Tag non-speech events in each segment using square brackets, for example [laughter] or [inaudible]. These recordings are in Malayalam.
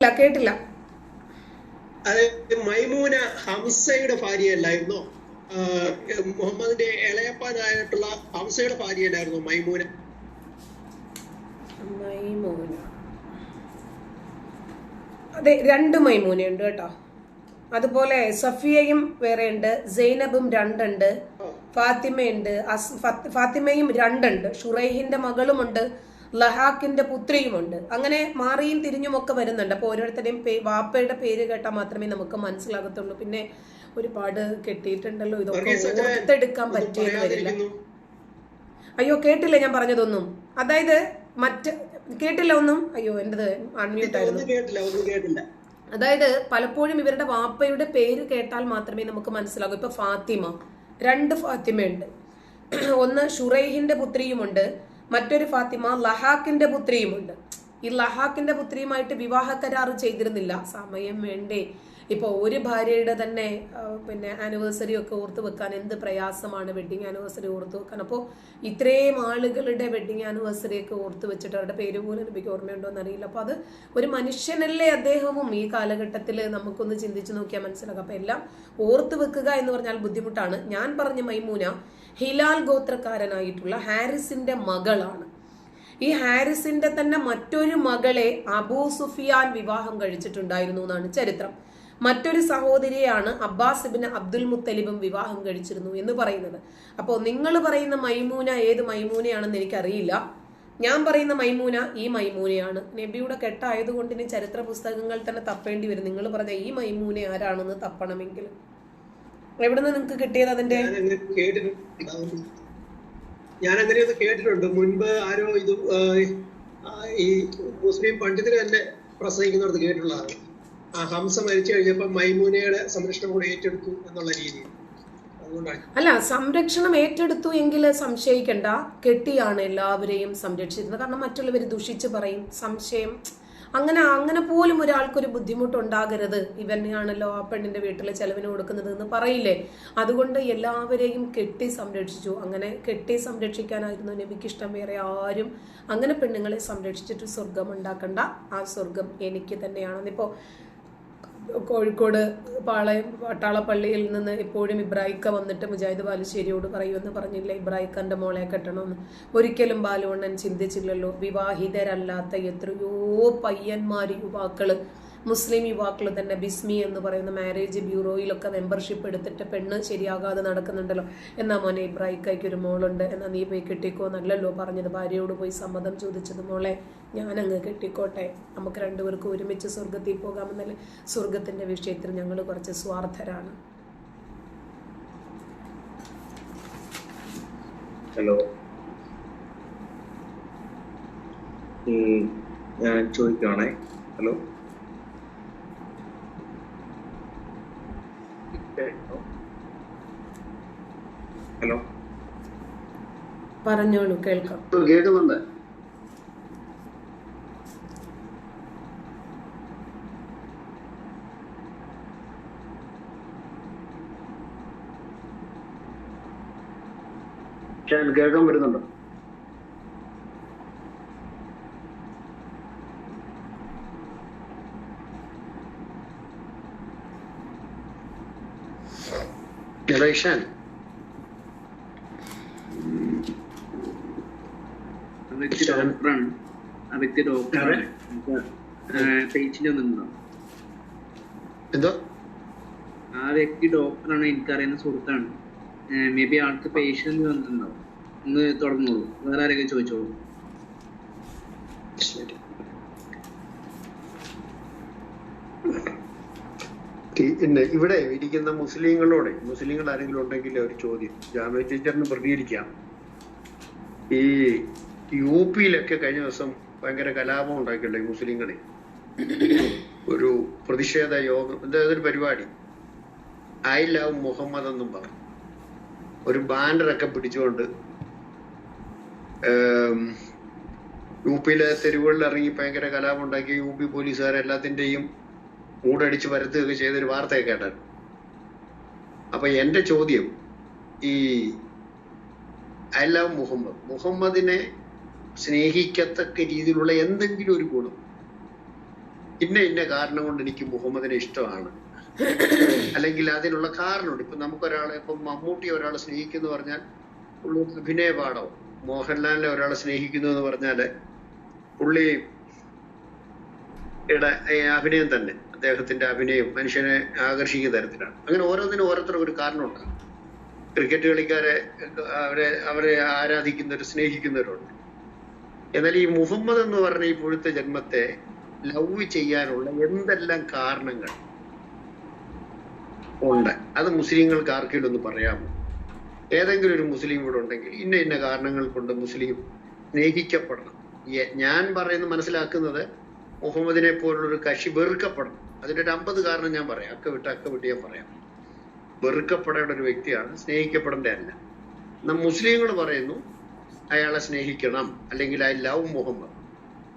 കേട്ടില്ല. അതായത് മൈമൂന ഹംസയുടെ ഭാര്യയല്ലായിരുന്നോ? മുഹമ്മദിന്റെ ഇളയപ്പനായിട്ടുള്ള ഹംസയുടെ ഭാര്യയല്ലായിരുന്നോ മൈമൂന? മൈമൂന. അതെ രണ്ട് മൈമൂനയുണ്ട് കേട്ടോ. അതുപോലെ സഫിയയും വേറെ ഉണ്ട് സൈനബും രണ്ടുണ്ട് ഫാത്തിമയുണ്ട് ഫാത്തിമയും രണ്ടുണ്ട് ഷുറൈഹിന്റെ മകളുമുണ്ട് ലഹാക്കിന്റെ പുത്രിയുമുണ്ട്. അങ്ങനെ മാറിയും തിരിഞ്ഞുമൊക്കെ വരുന്നുണ്ട്. അപ്പോൾ ഓരോരുത്തരുടെയും പേ- വാപ്പയുടെ പേര് കേട്ടാൽ മാത്രമേ നമുക്ക് മനസ്സിലാകത്തുള്ളൂ. പിന്നെ ഒരുപാട് കെട്ടിയിട്ടുണ്ടല്ലോ ഇതൊക്കെ ഓർത്തെടുക്കാൻ പറ്റിയെന്ന് വരില്ല. അയ്യോ കേട്ടില്ല ഞാൻ പറഞ്ഞതൊന്നും. അതായത് മറ്റ് കേട്ടില്ല ഒന്നും? അയ്യോ എന്റെത് അൺമ്യൂട്ട് ആയിരുന്നു. അതായത് പലപ്പോഴും ഇവരുടെ വാപ്പയുടെ പേര് കേട്ടാൽ മാത്രമേ നമുക്ക് മനസ്സിലാകൂ. ഇപ്പൊ ഫാത്തിമ രണ്ട് ഫാത്തിമയുണ്ട്. [clears throat] ഒന്ന് ഷുറൈഹിന്റെ പുത്രിയുമുണ്ട്. മറ്റൊരു ഫാത്തിമ ലഹാക്കിന്റെ പുത്രിയുമുണ്ട് ഈ ലഹാക്കിന്റെ പുത്രിയുമായിട്ട് വിവാഹ കരാർ ചെയ്തിരുന്നില്ല. സമയം വേണ്ടേ. ഇപ്പൊ ഒരു ഭാര്യയുടെ തന്നെ പിന്നെ ആനിവേഴ്സറി ഒക്കെ ഓർത്ത് വെക്കാൻ എന്ത് പ്രയാസമാണ് വെഡിങ് ആനിവേഴ്സറി ഓർത്ത് വെക്കാൻ. അപ്പോൾ ഇത്രയും ആളുകളുടെ വെഡിങ് ആനിവേഴ്സറി ഒക്കെ ഓർത്ത് വെച്ചിട്ട് അവരുടെ പേര് പോലും എനിക്ക് ഓർമ്മയുണ്ടോ എന്നറിയില്ല. അപ്പോൾ അത് ഒരു മനുഷ്യനല്ലേ അദ്ദേഹവും ഈ കാലഘട്ടത്തിൽ നമുക്കൊന്ന് ചിന്തിച്ചു നോക്കിയാൽ മനസ്സിലാക്കാം. അപ്പോൾ എല്ലാം ഓർത്ത് വെക്കുക എന്ന് പറഞ്ഞാൽ ബുദ്ധിമുട്ടാണ്. ഞാൻ പറഞ്ഞ മൈമൂന ഹിലാൽ ഗോത്രക്കാരനായിട്ടുള്ള ഹാരിസിന്റെ മകളാണ്. ഈ ഹാരിസിന്റെ തന്നെ മറ്റൊരു മകളെ അബൂ സുഫിയാൻ വിവാഹം കഴിച്ചിട്ടുണ്ടായിരുന്നു എന്നാണ് ചരിത്രം. മറ്റൊരു സഹോദരിയാണ് അബ്ബാസ് ഇബിന് അബ്ദുൽ മുത്തലിബും വിവാഹം കഴിച്ചിരുന്നു എന്ന് പറയുന്നത്. അപ്പോൾ നിങ്ങൾ പറയുന്ന മൈമൂന ഏത് മൈമൂനയാണെന്ന് എനിക്കറിയില്ല. ഞാൻ പറയുന്ന മൈമൂന ഈ മൈമൂനയാണ്. നബിയുടെ കെട്ടായതുകൊണ്ട് ഇനി ചരിത്ര പുസ്തകങ്ങൾ തന്നെ തപ്പേണ്ടി വരും. നിങ്ങൾ പറഞ്ഞ ഈ മൈമൂന ആരാണെന്ന് തപ്പണമെങ്കിൽ. എവിടുന്ന് നിങ്ങൾക്ക് കിട്ടിയത് അതിന്റെ? ഞാൻ അങ്ങനെ ഒന്ന് കേട്ടിട്ടുണ്ട്. മുൻപ് ആരോ ഇത് ഈ മുസ്ലിം പണ്ഡിതര് തന്നെ പ്രസംഗിക്കുന്നിടത്ത് കേട്ടിട്ടുള്ളതാണ്. ആ ഹംസ മരിച്ചു കഴിഞ്ഞപ്പോൾ മൈമൂനയുടെ സംരക്ഷണം കൂടെ ഏറ്റെടുത്തു എന്നുള്ള രീതി അല്ല സംരക്ഷണം ഏറ്റെടുത്തു എങ്കിൽ സംശയിക്കണ്ട. കെട്ടിയാണ് എല്ലാവരെയും സംരക്ഷിക്കുന്നത് കാരണം മറ്റുള്ളവർ ദുഷിച്ച് പറയും. സംശയം അങ്ങനെ അങ്ങനെ പോലും ഒരാൾക്കൊരു ബുദ്ധിമുട്ടുണ്ടാകരുത്. ഇവനെയാണല്ലോ ആ പെണ്ണിന്റെ വീട്ടിലെ ചെലവിന് കൊടുക്കുന്നത് എന്ന് പറയില്ലേ? അതുകൊണ്ട് എല്ലാവരെയും കെട്ടി സംരക്ഷിച്ചു. അങ്ങനെ കെട്ടി സംരക്ഷിക്കാനായിരുന്നു നബിക്ക് ഇഷ്ടം വേറെ ആരും അങ്ങനെ പെണ്ണുങ്ങളെ സംരക്ഷിച്ചിട്ട് സ്വർഗം ഉണ്ടാക്കണ്ട. ആ സ്വർഗം എനിക്ക് തന്നെയാണെന്നിപ്പോ കോഴിക്കോട് പാളയം പട്ടാളപ്പള്ളിയിൽ നിന്ന് എപ്പോഴും ഇബ്രാഹിക്ക വന്നിട്ട് മുജാഹിദ് ബാലുശ്ശേരിയോട് പറയുമെന്ന് പറഞ്ഞില്ല ഇബ്രാഹിക്കന്റെ മോളെ കെട്ടണമെന്ന് ഒരിക്കലും ബാലുവണ്ണൻ ചിന്തിച്ചില്ലല്ലോ. വിവാഹിതരല്ലാത്ത എത്രയോ പയ്യന്മാർ യുവാക്കൾ മുസ്ലിം യുവാക്കൾ തന്നെ ബിസ്മി എന്ന് പറയുന്ന മാരേജ് ബ്യൂറോയിലൊക്കെ മെമ്പർഷിപ്പ് എടുത്തിട്ട് പെണ്ണ് ശരിയാകാതെ നടക്കുന്നുണ്ടല്ലോ. എന്നാ മോനെ ഇബ്രാഹിക്കായിക്ക് ഒരു മോളുണ്ട്. എന്നാ നീ പോയി കെട്ടിക്കോ? നല്ലല്ലോ പറഞ്ഞത്. ഭാര്യയോട് പോയി സമ്മതം ചോദിച്ചത് മോളെ ഞാനങ്ങ് കെട്ടിക്കോട്ടെ. നമുക്ക് രണ്ടുപേർക്കും ഒരുമിച്ച് സ്വർഗത്തിൽ പോകാമെന്നല്ലേ? സ്വർഗത്തിന്റെ വിഷയത്തിൽ ഞങ്ങൾ കുറച്ച് സ്വാർത്ഥരാണ്. ഹലോ ഞാൻ ചോദിക്കുകയാണേ ഹലോ ഹലോ. പറഞ്ഞോളൂ കേൾക്കാം. കേൾക്കുന്നുണ്ട്? കേൾക്കാൻ പറ്റുന്നുണ്ടോ? ഹലോ ഇഷാൻ ആ വ്യക്തി ഡോക്ടറാണ് ആ വ്യക്തി ഡോക്ടറാണ് പേഷ്യന്റ് ഒന്നുണ്ടോ എന്തോ? ആ വ്യക്തി ഡോക്ടറാണ് എനിക്കറിയുന്ന സുഹൃത്താണ്. മേ ബി ആൾക്ക് പേഷ്യന്റ് വന്നിട്ടുണ്ടാവും ഒന്ന് തുടർന്നോളൂ വേറെ ആരെങ്കിലും ചോദിച്ചോളൂ. ശരി. പിന്നെ ഇവിടെ ഇരിക്കുന്ന മുസ്ലിങ്ങളോടെ മുസ്ലിങ്ങൾ ആരെങ്കിലും ഉണ്ടെങ്കിൽ ഒരു ചോദ്യം. ജാമ്യ ടീച്ചറിന് പ്രതികരിക്കാം. ഈ യു പിയിലൊക്കെ കഴിഞ്ഞ ദിവസം ഭയങ്കര കലാപം ഉണ്ടാക്കിയല്ലോ മുസ്ലിങ്ങളെ. ഒരു പ്രതിഷേധ യോഗം അതായത് ഒരു പരിപാടി. ഐ ലവ് മുഹമ്മദ് എന്നും പറഞ്ഞു. ഒരു ബാനറൊക്കെ പിടിച്ചുകൊണ്ട് യു പിയിലെ തെരുവുകളിൽ ഇറങ്ങി ഭയങ്കര കലാപം ഉണ്ടാക്കി യു പി പോലീസുകാർ എല്ലാത്തിന്റെയും മൂടടിച്ച് വരുത്തുകയൊക്കെ ചെയ്തൊരു വാർത്തയൊക്കെ കേട്ടാൽ അപ്പൊ എന്റെ ചോദ്യം ഈ ഐ ലവ് മുഹമ്മദ്. മുഹമ്മദിനെ സ്നേഹിക്കത്തക്ക രീതിയിലുള്ള എന്തെങ്കിലും ഒരു ഗുണം. ഇന്ന ഇന്ന കാരണം കൊണ്ട് എനിക്ക് മുഹമ്മദിനെ ഇഷ്ടമാണ്. അല്ലെങ്കിൽ അതിനുള്ള കാരണമുണ്ട്. ഇപ്പൊ നമുക്കൊരാളെ ഇപ്പൊ മമ്മൂട്ടി ഒരാളെ സ്നേഹിക്കുന്നു പറഞ്ഞാൽ പുള്ളി അഭിനയ പാഠവും മോഹൻലാലിനെ ഒരാളെ സ്നേഹിക്കുന്നു എന്ന് പറഞ്ഞാൽ പുള്ളി യുടെ അഭിനയം തന്നെ. അദ്ദേഹത്തിന്റെ അഭിനയം മനുഷ്യനെ ആകർഷിക്കുന്ന തരത്തിലാണ്. അങ്ങനെ ഓരോന്നിനും ഓരോരുത്തർക്കും ഒരു കാരണമുണ്ട്. ക്രിക്കറ്റ് കളിക്കാരെ അവരെ അവരെ ആരാധിക്കുന്നവർ സ്നേഹിക്കുന്നവരുണ്ട്. എന്നാൽ ഈ മുഹമ്മദ് എന്ന് പറഞ്ഞ ഈ ജന്മത്തെ ലവ് ചെയ്യാനുള്ള എന്തെല്ലാം കാരണങ്ങൾ ഉണ്ട്? അത് മുസ്ലിങ്ങൾക്ക് ആർക്കെങ്കിലും ഒന്ന് പറയാമോ? ഏതെങ്കിലും ഒരു മുസ്ലിം ഇവിടെ ഉണ്ടെങ്കിൽ ഇന്ന ഇന്ന കാരണങ്ങൾ കൊണ്ട് മുസ്ലിം സ്നേഹിക്കപ്പെടണം. ഞാൻ പറയുന്നത് മനസ്സിലാക്കുന്നത് മുഹമ്മദിനെ പോലുള്ളൊരു കക്ഷി വെറുക്കപ്പെടണം. അതിന്റെ ഒരു അമ്പത് കാരണം ഞാൻ പറയാം. അക്ക വിട്ട് അക്ക വിട്ട് ഞാൻ പറയാം. വെറുക്കപ്പെടേണ്ട ഒരു വ്യക്തിയാണ് സ്നേഹിക്കപ്പെടേണ്ട അല്ല. നാം മുസ്ലിങ്ങൾ പറയുന്നു അയാളെ സ്നേഹിക്കണം അല്ലെങ്കിൽ ഐ ലവ് മുഹമ്മദ്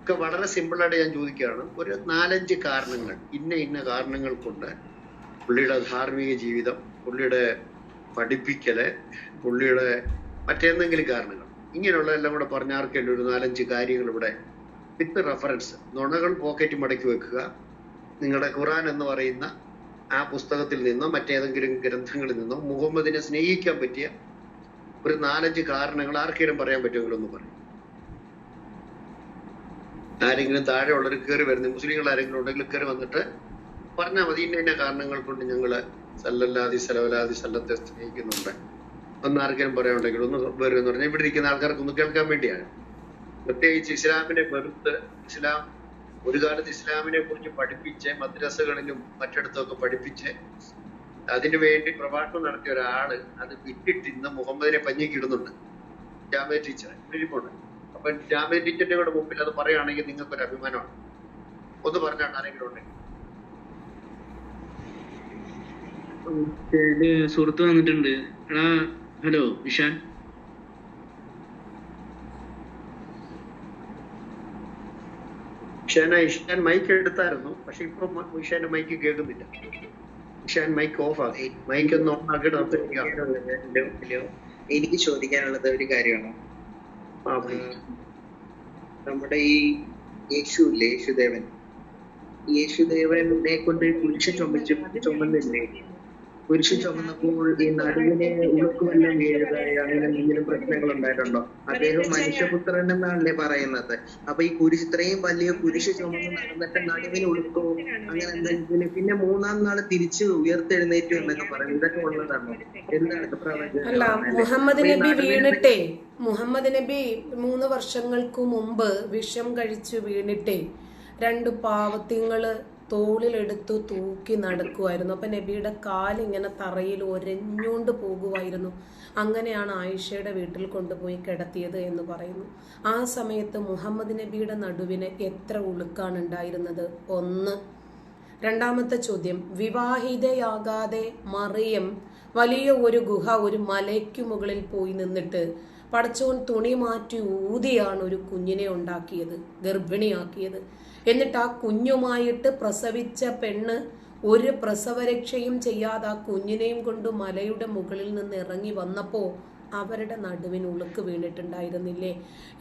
ഒക്കെ വളരെ സിമ്പിളായിട്ട് ഞാൻ ചോദിക്കുകയാണ്. ഒരു നാലഞ്ച് കാരണങ്ങൾ ഇന്ന ഇന്ന കാരണങ്ങൾ കൊണ്ട് പുള്ളിയുടെ ധാർമ്മിക ജീവിതം പുള്ളിയുടെ പഠിപ്പിക്കൽ പുള്ളിയുടെ മറ്റേന്തെങ്കിലും കാരണങ്ങൾ. ഇങ്ങനെയുള്ള എല്ലാം കൂടെ പറഞ്ഞാർക്കേണ്ട ഒരു നാലഞ്ച് കാര്യങ്ങൾ ഇവിടെ വിത്ത് റെഫറൻസ് നുണകൾ പോക്കറ്റ് മടക്കി വെക്കുക. നിങ്ങളുടെ ഖുറാൻ എന്ന് പറയുന്ന ആ പുസ്തകത്തിൽ നിന്നോ മറ്റേതെങ്കിലും ഗ്രന്ഥങ്ങളിൽ നിന്നോ മുഹമ്മദിനെ സ്നേഹിക്കാൻ പറ്റിയ ഒരു നാലഞ്ച് കാരണങ്ങൾ ആർക്കെങ്കിലും പറയാൻ പറ്റുമെങ്കിലും ഒന്ന് പറയും. ആരെങ്കിലും താഴെ ഉള്ളവർ കയറി വരുന്ന മുസ്ലിങ്ങൾ ആരെങ്കിലും ഉണ്ടെങ്കിൽ കയറി വന്നിട്ട് പറഞ്ഞാൽ മതി ഇന്ന ഇന്ന കാരണങ്ങൾ കൊണ്ട് ഞങ്ങൾ സല്ലല്ലാതി സലവലാതി സല്ലത്തെ സ്നേഹിക്കുന്നുണ്ട്. ഒന്ന് ആർക്കെങ്കിലും പറയാനുണ്ടെങ്കിൽ ഒന്ന് വരും എന്ന് പറഞ്ഞാൽ ഇവിടെ ഇരിക്കുന്ന ആൾക്കാർക്ക് ഒന്ന് കേൾക്കാൻ വേണ്ടിയാണ്. പ്രത്യേകിച്ച് ഇസ്ലാമിനെ വെറുത്ത് ഇസ്ലാം ഒരു കാലത്ത് ഇസ്ലാമിനെ കുറിച്ച് പഠിപ്പിച്ച് മദ്രസകളിലും മറ്റിടത്തൊക്കെ പഠിപ്പിച്ച് അതിനു വേണ്ടി പ്രഭാഷണം നടത്തിയ ഒരാൾ അത് വിട്ടിട്ട് ഇന്ന് മുഹമ്മദിനെ പഞ്ഞിക്കിടുന്നുണ്ട്. ജാമ്യ ടീച്ചർ ഇരിപ്പുണ്ട്. അപ്പൊ ജാമ്യ ടീച്ചറിന്റെ കൂടെ മുമ്പിൽ അത് പറയുകയാണെങ്കിൽ നിങ്ങൾക്ക് ഒരു അഭിമാനമാണ്. ഒന്ന് പറഞ്ഞാണ് ആരെങ്കിലും ഉണ്ടെങ്കിൽ സുഹൃത്ത് വന്നിട്ടുണ്ട്. എടാ ഹലോ വിശാൻ ഇഷാന ഇഷാൻ മൈക്ക് എടുത്തായിരുന്നു. പക്ഷെ ഇപ്പൊ ഇഷാന്റെ മൈക്ക് കേൾക്കുന്നില്ല. ഇഷാൻ മൈക്ക് ഓഫ് ആക്കി മൈക്ക് ഒന്ന് ഓൺ ആക്കി. എനിക്ക് ചോദിക്കാനുള്ളത് ഒരു കാര്യമാണ്. നമ്മുടെ ഈ യേശു ഇല്ലേ യേശുദേവൻ? യേശുദേവനെ കൊണ്ട് കുരിശ് ചുമച്ചു ചുമന്നില്ലേ? കുരിശ് ചുമന്നപ്പോൾ ഈ നടുവിനെ ഉളുക്കുമെല്ലാം വീഴുകയോ അങ്ങനെ എന്തെങ്കിലും പ്രശ്നങ്ങൾ ഉണ്ടായിട്ടുണ്ടോ? അദ്ദേഹം മനുഷ്യപുത്രൻ എന്നാണല്ലേ പറയുന്നത്. അപ്പൊ ഈ കുരിശ് ഇത്രയും വലിയ കുരിശ് ചുമന്ന് നടന്നിട്ട് നടുവിന് ഉളുക്കോ അങ്ങനെ എന്തെങ്കിലും? പിന്നെ മൂന്നാം നാൾ തിരിച്ച് ഉയർത്തെഴുന്നേറ്റു എന്നൊക്കെ പറയും. ഇതൊക്കെ ഉള്ളതാണോ എന്താണ് പ്രവചനം? മുഹമ്മദ് നബി വീണിട്ടേ. മുഹമ്മദ് നബി മൂന്ന് വർഷങ്ങൾക്ക് മുമ്പ് വിഷം കഴിച്ചു വീണിട്ടേ. രണ്ട് പാവത്തിങ്ങൾ തോളിലെടുത്തു തൂക്കി നടക്കുമായിരുന്നു അപ്പം നബിയുടെ കാലിങ്ങനെ തറയിൽ ഒരഞ്ഞുകൊണ്ട് പോകുമായിരുന്നു അങ്ങനെയാണ് ആയിഷയുടെ വീട്ടിൽ കൊണ്ടുപോയി കിടത്തിയത് എന്ന് പറയുന്നു. ആ സമയത്ത് മുഹമ്മദ് നബിയുടെ നടുവിന് എത്ര ഉളുക്കാണ് ഉണ്ടായിരുന്നത് ഒന്ന്. രണ്ടാമത്തെ ചോദ്യം. വിവാഹിതയാകാതെ മറിയം വലിയ ഒരു ഗുഹ ഒരു മലയ്ക്കു മുകളിൽ പോയി നിന്നിട്ട് പടച്ചോൻ തുണി മാറ്റി ഊതിയാണ് ഒരു കുഞ്ഞിനെ ഉണ്ടാക്കിയത് ഗർഭിണിയാക്കിയത്. എന്നിട്ട് ആ കുഞ്ഞുമായിട്ട് പ്രസവിച്ച പെണ്ണ് ഒരു പ്രസവരക്ഷയും ചെയ്യാതെ ആ കുഞ്ഞിനെയും കൊണ്ട് മലയുടെ മുകളിൽ നിന്ന് ഇറങ്ങി വന്നപ്പോൾ അവരുടെ നടുവിന് ഉളുക്ക് വീണിട്ടുണ്ടായിരുന്നില്ലേ?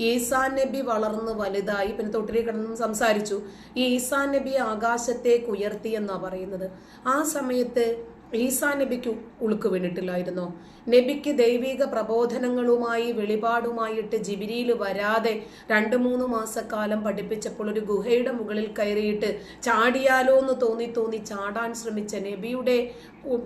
ഈസാ നബി വളർന്ന് വലുതായി. പിന്നെ തൊട്ടിരി കിടന്നും സംസാരിച്ചു. ഈ ഈസാ നബി ആകാശത്തേക്ക് ഉയർത്തി എന്നാ പറയുന്നത്. ആ സമയത്ത് ഈസാ നബിക്ക് ഉളുക്ക് വീണിട്ടില്ലായിരുന്നു. നബിക്ക് ദൈവിക പ്രബോധനങ്ങളുമായി വെളിപാടുമായിട്ട് ജിബിരിയിൽ വരാതെ രണ്ട് മൂന്ന് മാസക്കാലം പഠിപ്പിച്ചപ്പോൾ ഒരു ഗുഹയുടെ മുകളിൽ കയറിയിട്ട് ചാടിയാലോ എന്ന് തോന്നി തോന്നി ചാടാൻ ശ്രമിച്ച നബിയുടെ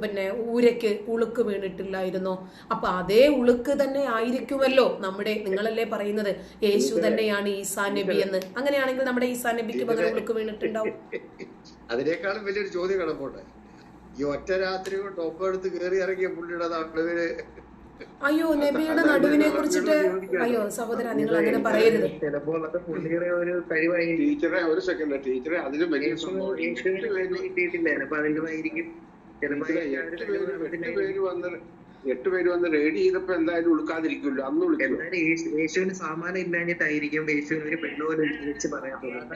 പിന്നെ ഊരയ്ക്ക് ഉളുക്ക് വീണിട്ടില്ലായിരുന്നോ. അപ്പൊ അതേ ഉളുക്ക് തന്നെ ആയിരിക്കുമല്ലോ നമ്മുടെ നിങ്ങളല്ലേ പറയുന്നത് യേശു തന്നെയാണ് ഈസാ നബി എന്ന്. അങ്ങനെയാണെങ്കിൽ നമ്മുടെ ഈസാ നബിക്ക് പകരം ഉളുക്ക് വീണിട്ടുണ്ടാവും. [laughs] അതിനേക്കാളും വലിയൊരു ചോദ്യം കിടപ്പുണ്ട് ഈ ഒറ്റ രാത്രി കൊണ്ട് ഒപ്പം എടുത്ത് കയറി ഇറങ്ങിയ പുള്ളിയുടെ നടുവിന് അയ്യോ നബിയുടെ നടുവിനെ കുറിച്ചിട്ട് അയ്യോ സഹോദര നിങ്ങൾ അങ്ങനെ പറയരുത് ചിലപ്പോൾ പുള്ളിയുടെ ഒരു കഴിവായി ടീച്ചറെ ഒരു സെക്കൻഡ് ടീച്ചറെ അതിലും വലിയ സംഭവം അപ്പൊ അതിന്റെതായിരിക്കും ചിലപ്പോ എട്ട് പേര് എട്ട് പേര് വന്ന് എട്ട് പേര് വന്ന് റെഡി ചെയ്തപ്പോ എന്തായാലും ഉടുക്കാതിരിക്കുമല്ലോ അന്ന് എന്നാലും യേശു- യേശുവിന് സാമാനം ഇല്ലാഞ്ഞിട്ടായിരിക്കും യേശുവിന് ഒരു പെണ്ണുപോലെ വിളിച്ച് പറയാത്തത്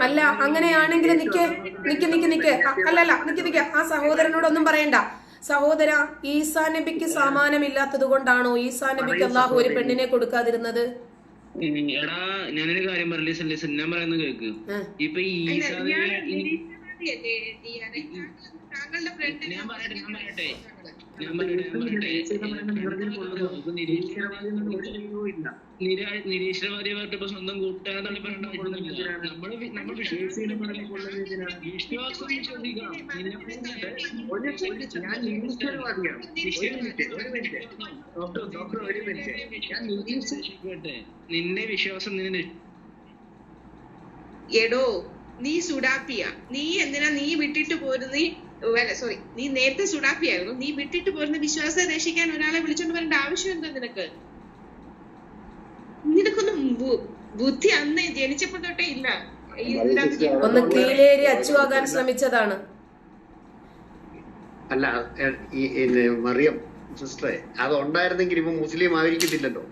അല്ല അങ്ങനെയാണെങ്കിൽ നിക്ക് നിക്ക് നിക്ക് നിക്ക്. അ- അല്ലല്ല നിക്ക് നിക്ക്. ആ സഹോദരനോടൊന്നും പറയണ്ട. സഹോദര ഈസാ നബിക്ക് സമാനമില്ലാത്തത് കൊണ്ടാണോ ഈസാ നബിക്ക് അള്ളാഹു ഒരു പെണ്ണിനെ കൊടുക്കാതിരുന്നത്? ഉം, എടാ ഞാനൊരു കാര്യം പറയില്ലേ ലിസൺ ഞാൻ പറയുന്നത് കേക്ക്. ഉം. ഇപ്പൊ ഈ ഈസാ ഞാൻ നബി- ഈ- താങ്കളുടെ ഞാൻ പറയട്ടെ ഞാൻ പറയട്ടെ. നിരീശ്വരവാദി പറഞ്ഞിട്ട് ഇപ്പൊ സ്വന്തം കൂട്ടുകാരെ. നമ്മൾ നമ്മൾ വിശ്വാസം വിശ്വസിക്കണം ഞാൻ നിരീശ്വരവാദിയാണ് ഡോക്ടർ ഡോക്ടർ ഒരു മിനിറ്റ്. നിന്റെ വിശ്വാസം നിന്നെ എടോ നീ സുഡാപ്പിയ നീ എന്തിനാ നീ വിട്ടിട്ട് പോരുന്ന? അല്ല സോറി നീ നേരത്തെ സുഡാപ്പിയായിരുന്നു നീ വിട്ടിട്ട് പോരുന്ന വിശ്വാസത്തെ രക്ഷിക്കാൻ ഒരാളെ വിളിച്ചോണ്ട് വരേണ്ട ആവശ്യം എന്താ നിനക്ക്? നിനക്കൊന്നും ബുദ്ധി അന്ന് ജനിച്ചപ്പോ തൊട്ടേ ഇല്ല ഒന്ന് കീഴേരി അച്ചുവാകാൻ ശ്രമിച്ചതാണ്. അല്ല മറിയം സിസ്റ്ററെ അത് ഉണ്ടായിരുന്നെങ്കിൽ ഇപ്പൊ മുസ്ലിം ആയിരിക്കത്തില്ലല്ലോ.